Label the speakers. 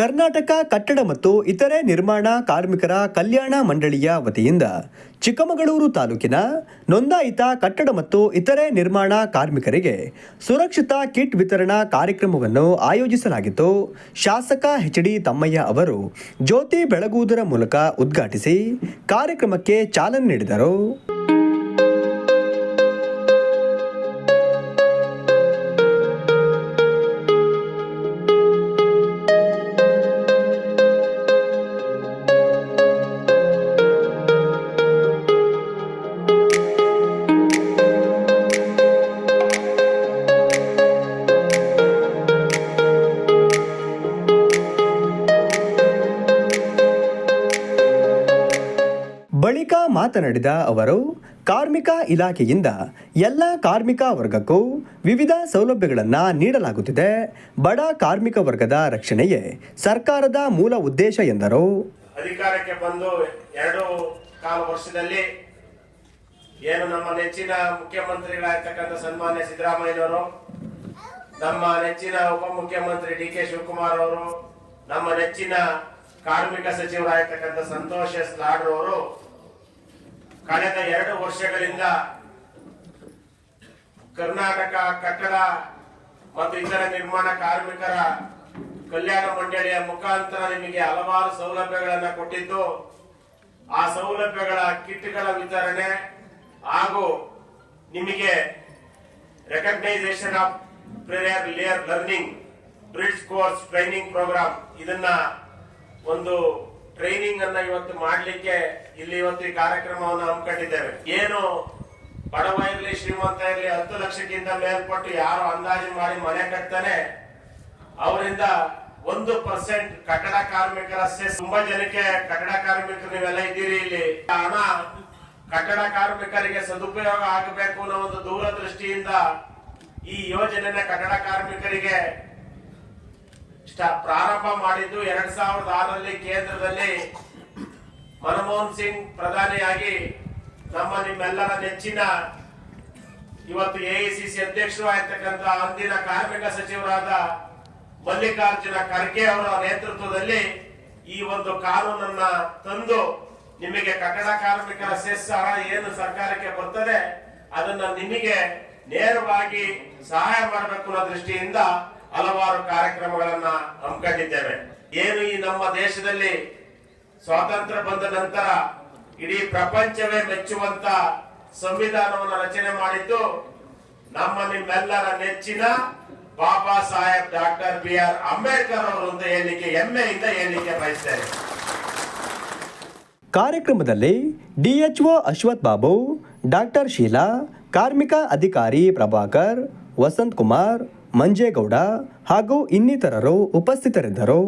Speaker 1: ಕರ್ನಾಟಕ ಕಟ್ಟಡ ಮತ್ತು ಇತರೆ ನಿರ್ಮಾಣ ಕಾರ್ಮಿಕರ ಕಲ್ಯಾಣ ಮಂಡಳಿಯ ವತಿಯಿಂದ ಚಿಕ್ಕಮಗಳೂರು ತಾಲೂಕಿನ ನೋಂದಾಯಿತ ಕಟ್ಟಡ ಮತ್ತು ಇತರೆ ನಿರ್ಮಾಣ ಕಾರ್ಮಿಕರಿಗೆ ಸುರಕ್ಷಿತ ಕಿಟ್ ವಿತರಣಾ ಕಾರ್ಯಕ್ರಮವನ್ನು ಆಯೋಜಿಸಲಾಗಿತ್ತು. ಶಾಸಕ ಎಚ್ ಡಿ ತಮ್ಮಯ್ಯ ಅವರು ಜ್ಯೋತಿ ಬೆಳಗುವುದರ ಮೂಲಕ ಉದ್ಘಾಟಿಸಿ ಕಾರ್ಯಕ್ರಮಕ್ಕೆ ಚಾಲನೆ ನೀಡಿದರು. ಬಳಿಕ ಮಾತನಾಡಿದ ಅವರು, ಕಾರ್ಮಿಕ ಇಲಾಖೆಯಿಂದ ಎಲ್ಲ ಕಾರ್ಮಿಕ ವರ್ಗಕ್ಕೂ ವಿವಿಧ ಸೌಲಭ್ಯಗಳನ್ನು ನೀಡಲಾಗುತ್ತಿದೆ. ಬಡ ಕಾರ್ಮಿಕ ವರ್ಗದ ರಕ್ಷಣೆಯೇ ಸರ್ಕಾರದ ಮೂಲ ಉದ್ದೇಶ ಎಂದರು.
Speaker 2: ಅಧಿಕಾರಕ್ಕೆ ಬಂದು ಎರಡು ಕಾಲು ವರ್ಷದಲ್ಲಿ ಏನು ನಮ್ಮ ನೆಚ್ಚಿನ ಮುಖ್ಯಮಂತ್ರಿಗಳಾಗಿರ್ತಕ್ಕಂಥ ಸನ್ಮಾನ್ಯ ಸಿದ್ದರಾಮಯ್ಯನವರು, ನಮ್ಮ ನೆಚ್ಚಿನ ಉಪಮುಖ್ಯಮಂತ್ರಿ ಡಿ ಕೆ ಶಿವಕುಮಾರ್ ಅವರು, ನಮ್ಮ ನೆಚ್ಚಿನ ಕಾರ್ಮಿಕ ಸಚಿವರಾಗಿರ್ತಕ್ಕಂಥ ಸಂತೋಷ್ ಎಸ್ ಲಾಡ್ರು ಅವರು ಕಳೆದ ಎರಡು ವರ್ಷಗಳಿಂದ ಕರ್ನಾಟಕ ಕಟ್ಟಡ ಮತ್ತು ಇತರ ನಿರ್ಮಾಣ ಕಾರ್ಮಿಕರ ಕಲ್ಯಾಣ ಮಂಡಳಿಯ ಮುಖಾಂತರ ನಿಮಗೆ ಹಲವಾರು ಸೌಲಭ್ಯಗಳನ್ನ ಕೊಟ್ಟಿದ್ದು, ಆ ಸೌಲಭ್ಯಗಳ ಕಿಟ್ಗಳ ವಿತರಣೆ ಹಾಗೂ ನಿಮಗೆ recognition of prior layer learning bridge course training programme ಇದನ್ನ ಒಂದು ಟ್ರೈನಿಂಗ್ ಅನ್ನ ಇವತ್ತು ಮಾಡ್ಲಿಕ್ಕೆ ಇಲ್ಲಿ ಇವತ್ತು ಈ ಕಾರ್ಯಕ್ರಮವನ್ನು ಹಮ್ಮಿಕೊಂಡಿದ್ದೇವೆ. ಏನು ಬಡವ ಇರಲಿ ಶ್ರೀಮಂತ ಇರಲಿ ಹತ್ತು ಲಕ್ಷಕ್ಕಿಂತ ಮೇಲ್ಪಟ್ಟು ಯಾರು ಅಂದಾಜು ಮಾಡಿ ಮನೆ ಕಟ್ತಾನೆ, ಅವರಿಂದ ಒಂದು ಪರ್ಸೆಂಟ್ ಕಟ್ಟಡ ಕಾರ್ಮಿಕರ ತುಂಬಾ ಜನಕ್ಕೆ ಕಟ್ಟಡ ಕಾರ್ಮಿಕರು ನೀವೆಲ್ಲ ಇದ್ದೀರಿ ಇಲ್ಲಿ. ಹಣ ಕಟ್ಟಡ ಕಾರ್ಮಿಕರಿಗೆ ಸದುಪಯೋಗ ಆಗಬೇಕು ಅನ್ನೋ ಒಂದು ದೂರದೃಷ್ಟಿಯಿಂದ ಈ ಯೋಜನೆನ ಕಟ್ಟಡ ಕಾರ್ಮಿಕರಿಗೆ ಪ್ರಾರಂಭ ಮಾಡಿದ್ದು ಎರಡ್ ಸಾವಿರದ ಆರಲ್ಲಿ ಕೇಂದ್ರದಲ್ಲಿ ಮನಮೋಹನ್ ಸಿಂಗ್ ಪ್ರಧಾನಿಯಾಗಿ ನಮ್ಮ ನಿಮ್ಮೆಲ್ಲರ ನೆಚ್ಚಿನ ಇವತ್ತು ಎಐಸಿಸಿ ಅಧ್ಯಕ್ಷರು ಆಗಿರ್ತಕ್ಕಂಥ ಅಂದಿನ ಕಾರ್ಮಿಕ ಸಚಿವರಾದ ಮಲ್ಲಿಕಾರ್ಜುನ ಖರ್ಗೆ ಅವರ ನೇತೃತ್ವದಲ್ಲಿ ಈ ಒಂದು ಕಾನೂನನ್ನ ತಂದು ನಿಮಗೆ ಕಟ್ಟಡ ಕಾರ್ಮಿಕರ ಸೆಸ್ ಏನು ಸರ್ಕಾರಕ್ಕೆ ಬರ್ತದೆ ಅದನ್ನ ನಿಮಗೆ ನೇರವಾಗಿ ಸಹಾಯ ಮಾಡಬೇಕು ಅನ್ನೋ ದೃಷ್ಟಿಯಿಂದ ಹಲವಾರು ಕಾರ್ಯಕ್ರಮಗಳನ್ನ ಹಮ್ಮಿಕೊಂಡಿದ್ದೇವೆ. ಏನು ಈ ನಮ್ಮ ದೇಶದಲ್ಲಿ ಸ್ವಾತಂತ್ರ್ಯ ಬಂದ ನಂತರ ಇಡೀ ಪ್ರಪಂಚವೇ ಮೆಚ್ಚುವಂತ ಸಂವಿಧಾನವನ್ನು ರಚನೆ ಮಾಡಿದ್ದು ನಮ್ಮ ನಿಮ್ಮೆಲ್ಲರ ನೆಚ್ಚಿನ Baba Saheb doctor B R Ambedkar ಅವರೊಂದು ಹೇಳಲಿಕ್ಕೆ ಹೆಮ್ಮೆಯಿಂದ ಹೇಳಿಕೆ ಬಯಸ್ತೇನೆ.
Speaker 1: ಕಾರ್ಯಕ್ರಮದಲ್ಲಿ ಡಿಎಚ್ಒ ಅಶ್ವಥ್ ಬಾಬು, ಡಾಕ್ಟರ್ ಶೀಲಾ, ಕಾರ್ಮಿಕ ಅಧಿಕಾರಿ ಪ್ರಭಾಕರ್, ವಸಂತ್ ಕುಮಾರ್, ಮಂಜೇಗೌಡ ಹಾಗೂ ಇನ್ನಿತರರು ಉಪಸ್ಥಿತರಿದ್ದರು.